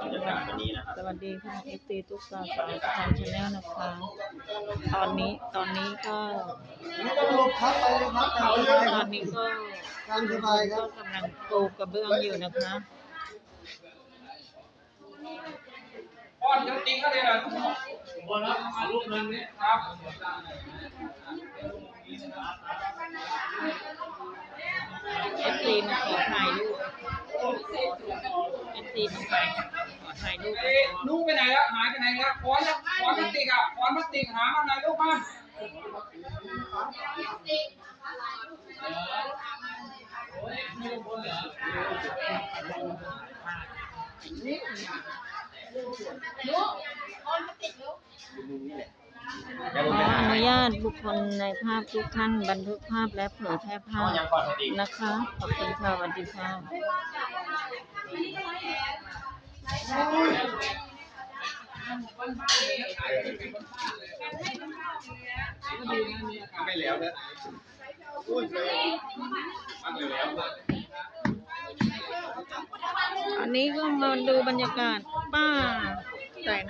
บรรยากาศวันนี้นะครับสวัสดีค่ะเอฟซีตุกตาสายทางชาแนลนะคะ ตอนนี้ตอนนี้ก็ไม่ต้องลบครับไปเลยครับตาตอนนี้ก็ตามสบายคก็รับกำลังปูกระเบื้องอยู่นะคะป้อนจริงๆก็เลยนะบนรับมารูปหนึ่งนี่ครับเอฟซีมาขอถ่ายรูป ตีลงไปถ่ายรูปลูกไปไหนแล้วหายไปไหนแล้วขอนขอนพลาสติกอะขอนพลาสติกหามาหน่อยลูกมาอย่าขออนุญาตบุคคลในภาพทุกท่านบันทึกภาพและเผยแพร่ภาพนสตินะคะ ขอบคุณค่ะสวัสดีค่ะ ไม่แล้วเนี่ยมันเลยแล้วอันนี้ก็มาดูบรรยากาศป้าแต่ง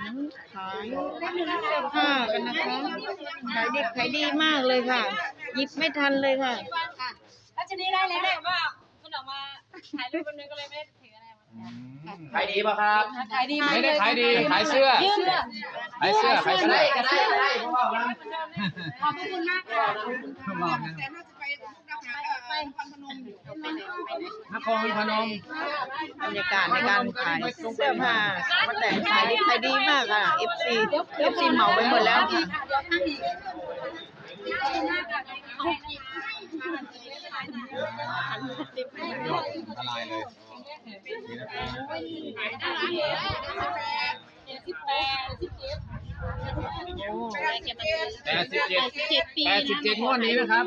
ขายเสื้อผ้ากันนะคะขายดีขายดีมากเลยค่ะหยิบไม่ทันเลยค่ะแล้วทีนี้ได้แล้วเนี่ยว่ามันออกมาถ่ายรูปคนนึงก็เลยไม่ได้ถืออะไรมา ขายดีป่ะครับขายดีไม่ได้ขายดีขายเสื้อยืมเสื้อขายเสื้อขายเสื้อก็ได้ก็ได้เพราะว่ามันขอบคุณมากค่ะนครพนมบรรยากาศในการขายเสื้อผ้ามาแต่งขายดีขายดีมากค่ะ FC FC เหมาไปหมดแล้วค่ะละลายเลยสิบ แปดสิบเจ็ดแปดสิบเจ็ดงวดนี้นะครับ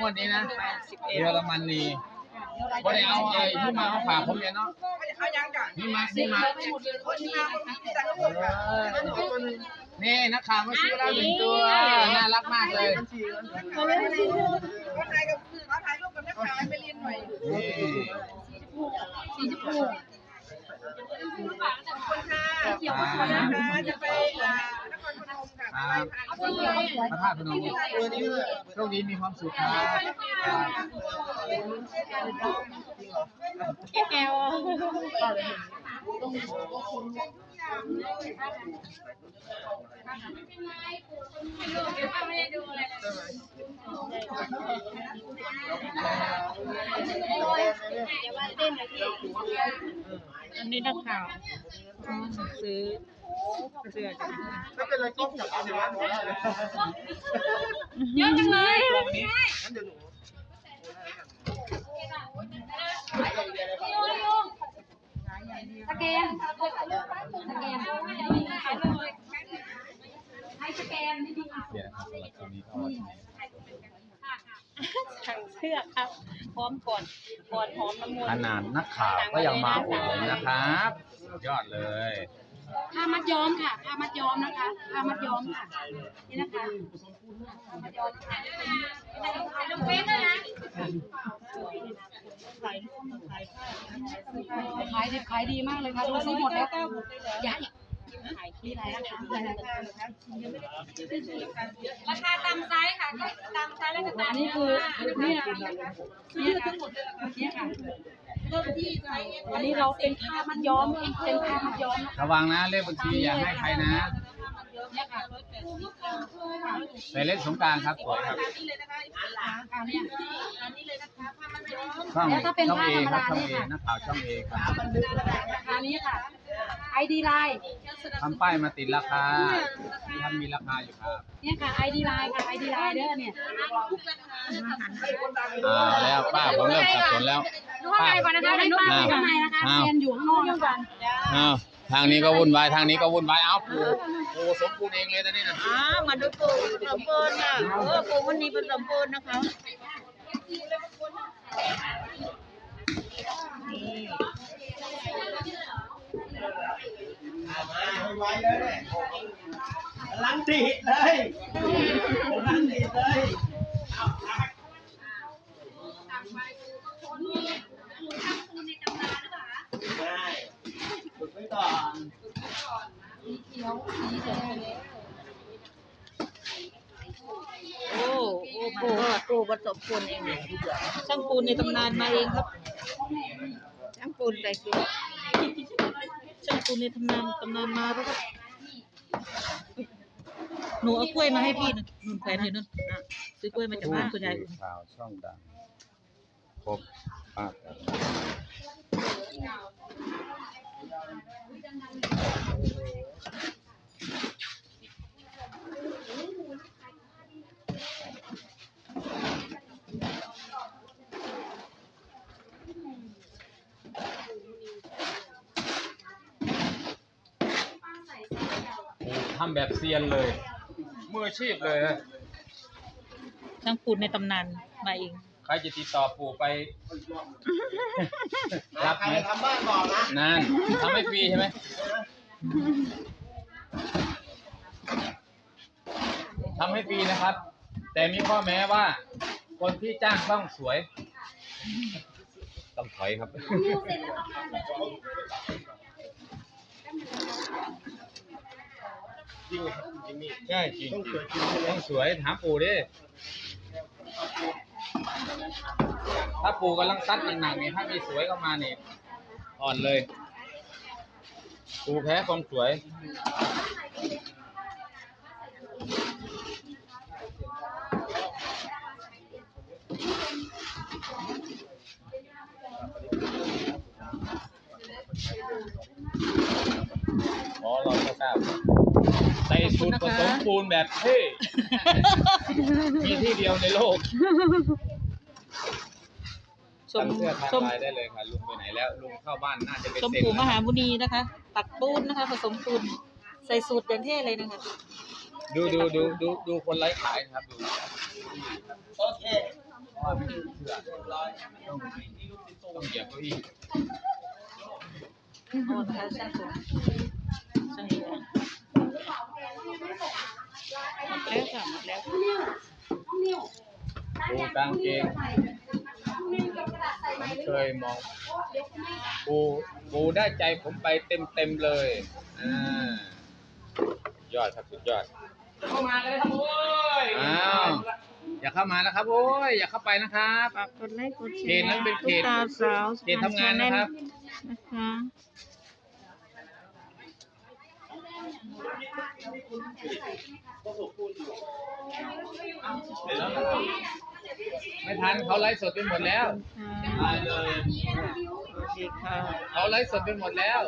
งวดนี้นะเยอรมนีก็ได้เอาไอ้ที่มาเขาฝากผมเนี่ยเนาะนี่มานี่มานี่นักข่าวมาซื้อแล้วหนึ่งตัวน่ารักมากเลยนี่เกี่อย วกับครับพระธาตุพนมโชคดีมีความสุขครับแก้ว ไม่ได้ดูอะไรเลยอันนี้นักข่าวอ๋อซื้อเสื้อกันไม่เป็นไรกล้องจับเอาเดี๋ยวหนูได้เลยเยอะจังเลยงั้นเดี๋ยวหนู สแกนสแกนให้สแกนนี่ดีค่ะเดี๋ยวนะครับสำหรับคลิปนี้ก็สั่งเสื้อครับพร้อมก่อนก่อนหอมน้ำมนขต์นาดนักข่าวก็ยังมาอุดหนุนนะครับสุดยอดเลย ผ้ามัดย้อมค่ะผ้ามัดย้อมนะคะผ้ามัดย้อมค่ะนี่นะคะผ้ามัดย้อมค่ะถ่ายลงเฟซด้วยนะ ขายดิบขายดีมากเลยค่ะดูซิหมดแล้วย้ายขายที่ไรคะราคาตามไซส์ค่ะตามไซส์แล้วก็ตามนี่คือนี่นะคะนี่ทั้งหมดนี่ค่ะ เริ่มที่ไซส์อันนี้เราเป็นผ้ามัดย้อมเป็นผ้ามัดย้อมระวังนะเลขบัญชีอย่าให้ใครนะ เนี่ยค่ะแต่เล่นสงกรารครับสวยครับอันนี้ช่องแล้วถ้าเป็นช่องผ้าเอธรรมครับดาช่องเนี่ยเอค่ะ นักข่าวช่องเอครับราคานี้ค่ะ ไอดีไลน์ทำป้ายมาติดราคาที่ทำมีราคาอยู่ครับ เนี่ยค่ะไอดีไลน์ค่ะไอดีไลน์เด้อเนี่ยอ่าแล้วป้าผมเริ่มสับสนแล้วดูข้างในก่อนนะคะให้ป้าดูข้างในนะคะอ้าวเรียนอยู่ข้างนอกนะคะอ้าวทางนี้ก็วุ่นวายทางนี้ก็วุ่นวายเอาปูปูสมปูนเองเลยตอนนี้นะอ่ามาดูปูผสมปูนค่ะเออปูวันนี้ผสมปูนนะคะ ไวเลยเนี่ยลังติดเลยลังติดเลยได้ฝึกไว้ก่อนโอ้โอ้โหปูประสบปูนเองช่างปูนในตำนานมาเองครับ ช่างปูนใส่เกลื ช่างปูนในตำนานตำนานมาแล้วครับหนูเอากล้วยมาให้พี่หนึ่งนุ่นแขวนอยู่นู่นอะซื้อกล้วยมาจากบ้านคุณยายอุ่นข่าวช่องดังพบปากกัน ทำแบบเซียนเลย มืออาชีพเลยฮะช่างปูนในตำนานมาเอง ใครจะติดต่อปู่ไป รับใครไหมจะทำบ้านบอกนะนั่นทำให้ฟรีใช่ไหมทำให้ฟรีนะครับ แต่มีข้อแม้ว่า คนที่จ้างต้องสวย ต้องถอยครับจ ริงครับจริงนี่ใช่จริงต้องสวยจริงใช่ไหมต้องสวยถามปู่ดิถ้าปู่กำลังซัดหนักๆนี่ถ้ามีสวยเข้ามาเนี่ยอ่อนเลย ปู่แพ้ความสวย อ๋อเราก็ทราบ ใส่สูตรผสมปูนแบบเท่มีที่เดียวในโลกชมตั้งเสื้อทางชมลายได้เลยค่ะลุงไปไหนแล้ว ลุงเข้าบ้านน่าจะไปชมเซ็นปู่มแล้วหามุนีนะคะ ตักปูนนะคะ ผสมปูนใส่สูตรอย่างเท่เลยนะคะ ดูดูดูดูดูคนไร้ขายนะครับดูโอเคต้องเหยียบเก้าอี้ โอ้นะคะช่างผมช่างเอกหมดแล้วค่ะหมดแล้ว ปู กางเกงผมเคยมองปูปูได้ใจผมไปเต็มเต็มๆเลยอ่ายอดครับสุดยอดเข้ามากันเลยครับโอ้ยอ้าวอย่าเข้ามานะครับโอ้ยอย่าเข้าไปนะครับฝากกดไลค์กดแชร์เขตนั้นเป็นเขตตุ๊กตาสาวเขตทำงานนะครับนะคะ ไม่ทันเขาไลฟ์สดไปหมดแล้วค่ะตายเลยสวัสดีค่ะเขาไลฟ์สดไปหมดแล้ว